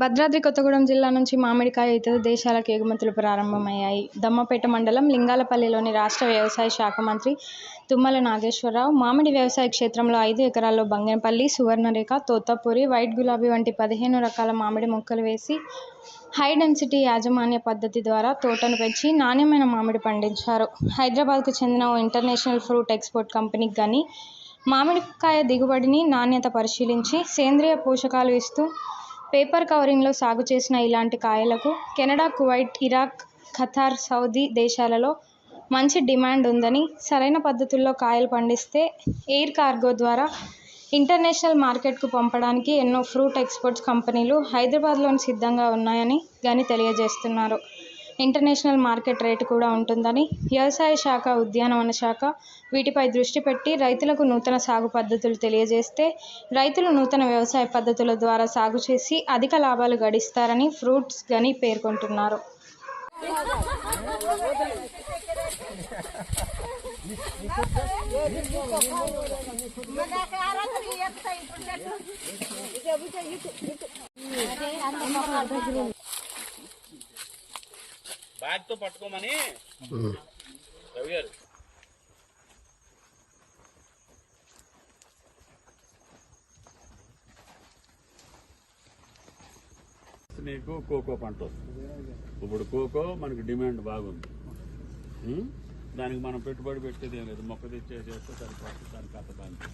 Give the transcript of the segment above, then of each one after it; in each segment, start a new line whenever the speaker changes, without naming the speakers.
భద్రాద్రి కొత్తగూడెం జిల్లా నుంచి మామిడికాయ ఇతర దేశాలకు ఎగుమతులు ప్రారంభమయ్యాయి. దమ్మపేట మండలం లింగాలపల్లిలోని రాష్ట్ర వ్యవసాయ శాఖ మంత్రి తుమ్మల నాగేశ్వరరావు మామిడి వ్యవసాయ క్షేత్రంలో ఐదు ఎకరాల్లో బంగనపల్లి సువర్ణరేఖ తోతాపూరి వైట్ గులాబీ వంటి పదిహేను రకాల మామిడి మొక్కలు వేసి హై డెన్సిటీ యాజమాన్య పద్ధతి ద్వారా తోటను పెంచి నాణ్యమైన మామిడి పండించారు. హైదరాబాద్కు చెందిన ఓ ఇంటర్నేషనల్ ఫ్రూట్ ఎక్స్పోర్ట్ కంపెనీకి కానీ మామిడికాయ దిగుబడిని నాణ్యత పరిశీలించి సేంద్రియ పోషకాలు ఇస్తూ పేపర్ కవరింగ్లో సాగు చేసిన ఇలాంటి కాయలకు Canada Kuwait Iraq Qatar Saudi దేశాలలో మంచి డిమాండ్ ఉందని సరైన పద్ధతుల్లో కాయలు పండిస్తే ఎయిర్ కార్గో ద్వారా ఇంటర్నేషనల్ మార్కెట్కు పంపడానికి ఎన్నో ఫ్రూట్ ఎక్స్పోర్ట్స్ కంపెనీలు హైదరాబాద్లోని సిద్ధంగా ఉన్నాయని గని తెలియజేస్తున్నారు. ఇంటర్నేషనల్ మార్కెట్ రేటు కూడా ఉంటుందని వ్యవసాయ శాఖ ఉద్యానవన శాఖ వీటిపై దృష్టి పెట్టి రైతులకు నూతన సాగు పద్ధతులు తెలియజేస్తే రైతులు నూతన వ్యవసాయ పద్ధతుల ద్వారా సాగు చేసి అధిక లాభాలు గడిస్తారని ఫ్రూట్స్ గని పేర్కొంటున్నారు.
బ్యాగ్తో పట్టుకోమని రవి గారు. నీకు కోకో పంట వస్తుంది. ఇప్పుడు కోకో మనకి డిమాండ్ బాగుంది? దానికి మనం పెట్టుబడి పెట్టేది ఏం లేదు. మొక్క తెచ్చే చేస్తే సరిపోతుంది. దాని కథ బాగుంది.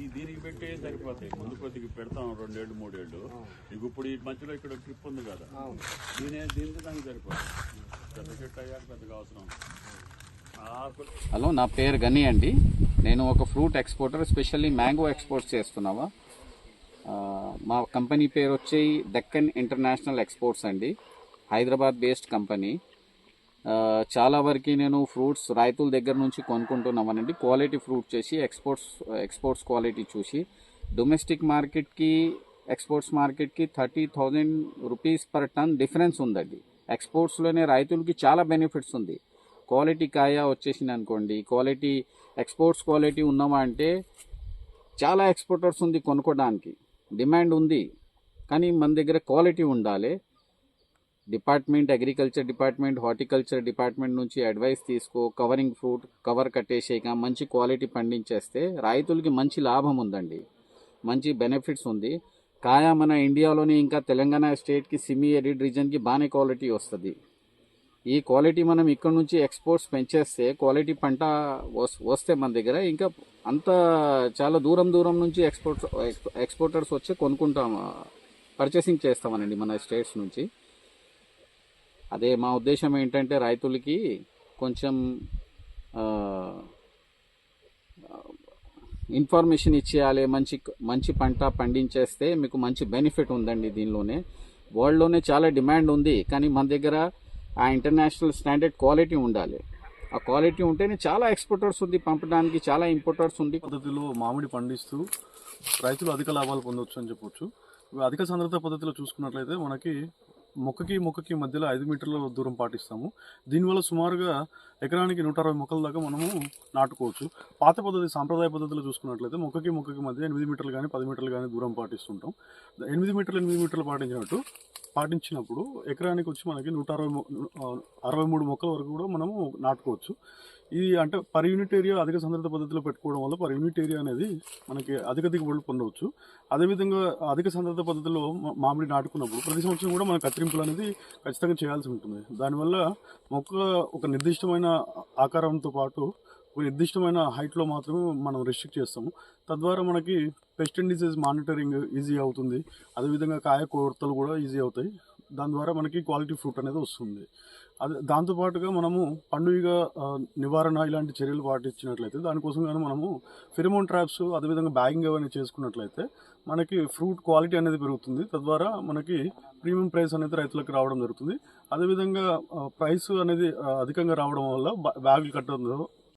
ఈ దీనికి పెట్టే సరిపోతాయి. ముందు కొద్దిగా పెడతాం రెండేళ్ళు మూడేళ్ళు నీకు ఇప్పుడు ఈ మధ్యలో ఇక్కడ ట్రిప్ ఉంది కదా. దీనే దీనికి దానికి సరిపోతుంది పెద్ద చెట్టు అయ్యాక పెద్దగా అవసరం
హలో నా పేరు గని అండి. నేను ఒక fruit exporter especially mango exports చేస్తున్నావా? మా కంపెనీ పేరు వచ్చి దక్కన్ ఇంటర్నేషనల్ ఎక్స్పోర్ట్స్ అండి. Hyderabad based company. చాలా వరకు నేను ఫ్రూట్స్ రైతుల దగ్గర నుంచి కొనుక్కుంటున్నామనండి. క్వాలిటీ ఫ్రూట్ చేసి ఎక్స్పోర్ట్స్ ఎక్స్పోర్ట్స్ క్వాలిటీ చూసి డొమెస్టిక్ మార్కెట్కి ఎక్స్పోర్ట్స్ మార్కెట్కి thirty thousand rupees per ton difference ఉందండి. ఎక్స్పోర్ట్స్లోనే రైతులకి చాలా బెనిఫిట్స్ ఉంది. క్వాలిటీ కాయ వచ్చేసింది అనుకోండి క్వాలిటీ ఎక్స్పోర్ట్స్ క్వాలిటీ ఉన్నామా అంటే చాలా ఎక్స్పోర్టర్స్ ఉంది కొనుక్కోడానికి. డిమాండ్ ఉంది. కానీ మన దగ్గర క్వాలిటీ ఉండాలి. Department agriculture department horticulture department నుంచి అడ్వైస్ తీసుకో కవరింగ్ ఫ్రూట్ కవర్ కట్టేసేక మంచి క్వాలిటీ పండించేస్తే రైతులకి మంచి లాభం ఉందండి. మంచి బెనిఫిట్స్ ఉంది. కాయ మన ఇండియాలోని ఇంకా తెలంగాణ స్టేట్కి సిమీ ఎడిడ్ రీజన్కి బాగానే క్వాలిటీ వస్తుంది. ఈ క్వాలిటీ మనం ఇక్కడ నుంచి ఎక్స్పోర్ట్స్ పెంచేస్తే క్వాలిటీ పంట వస్తే మన దగ్గర ఇంకా అంత చాలా దూరం దూరం నుంచి ఎక్స్పోర్ట్స్ ఎక్స్పోర్టర్స్ వచ్చి కొనుక్కుంటాం పర్చేసింగ్ చేస్తామనండి మన స్టేట్స్ నుంచి. అదే మా ఉద్దేశం ఏంటంటే రైతులకి కొంచెం ఇన్ఫర్మేషన్ ఇచ్చేయాలి మంచి మంచి పంట పండించేస్తే మీకు మంచి బెనిఫిట్ ఉందండి దీనిలోనే. వరల్డ్లోనే చాలా డిమాండ్ ఉంది కానీ మన దగ్గర ఆ ఇంటర్నేషనల్ స్టాండర్డ్ క్వాలిటీ ఉండాలి. ఆ క్వాలిటీ ఉంటేనే చాలా ఎక్స్పోర్టర్స్ ఉంది పంపడానికి చాలా ఇంపోర్టర్స్ ఉంది.
పద్ధతిలో మామిడి పండిస్తూ రైతులు అధిక లాభాలు పొందొచ్చు అని చెప్పొచ్చు. అధిక సాంద్రత పద్ధతిలో చూసుకున్నట్లయితే మనకి మొక్కకి మొక్కకి మధ్యలో ఐదు మీటర్ల దూరం పాటిస్తాము. దీనివల్ల సుమారుగా ఎకరానికి నూట అరవై మొక్కల దాకా మనము నాటుకోవచ్చు. పాత పద్ధతి సాంప్రదాయ పద్ధతిలో చూసుకున్నట్లయితే మొక్కకి మొక్కకి మధ్య ఎనిమిది మీటర్లు కానీ పది మీటర్లు కానీ దూరం పాటిస్తుంటాం. ఎనిమిది మీటర్లు ఎనిమిది మీటర్లు పాటించినట్టు పాటించినప్పుడు ఎకరానికి వచ్చి మనకి నూట అరవై అరవై మూడు మొక్కల వరకు కూడా మనము నాటుకోవచ్చు. ఇది అంటే పర్ యూనిట్ ఏరియా అధిక సాంద్రత పద్ధతిలో పెట్టుకోవడం వల్ల పర్ యూనిట్ ఏరియా అనేది మనకి అధిక దిగుబడులు పొందవచ్చు. అదేవిధంగా అధిక సాంద్రత పద్ధతిలో మా- మామిడి నాటుకున్నప్పుడు ప్రతి సంవత్సరం కూడా మనం కత్తిరింపులు అనేది ఖచ్చితంగా చేయాల్సి ఉంటుంది. దానివల్ల మొక్క ఒక నిర్దిష్టమైన ఆకారంతో పాటు ఒక నిర్దిష్టమైన హైట్లో మాత్రమే మనం రెస్ట్రిక్ట్ చేస్తాము. తద్వారా మనకి pest and disease monitoring easy అవుతుంది. అదేవిధంగా కాయ కొరతలు కూడా ఈజీ అవుతాయి. దాని ద్వారా మనకి క్వాలిటీ ఫ్రూట్ అనేది వస్తుంది. అదే దాంతోపాటుగా మనము పండుగ నివారణ ఇలాంటి చర్యలు పాటించినట్లయితే దానికోసం కానీ మనము ఫిరమోన్ ట్రాప్స్ అదేవిధంగా బ్యాగింగ్ అవన్నీ చేసుకున్నట్లయితే మనకి ఫ్రూట్ క్వాలిటీ అనేది పెరుగుతుంది. తద్వారా మనకి ప్రీమియం ప్రైస్ అనేది రైతులకు రావడం జరుగుతుంది. అదేవిధంగా ప్రైస్ అనేది అధికంగా రావడం వల్ల బ్యాగులు కట్టడం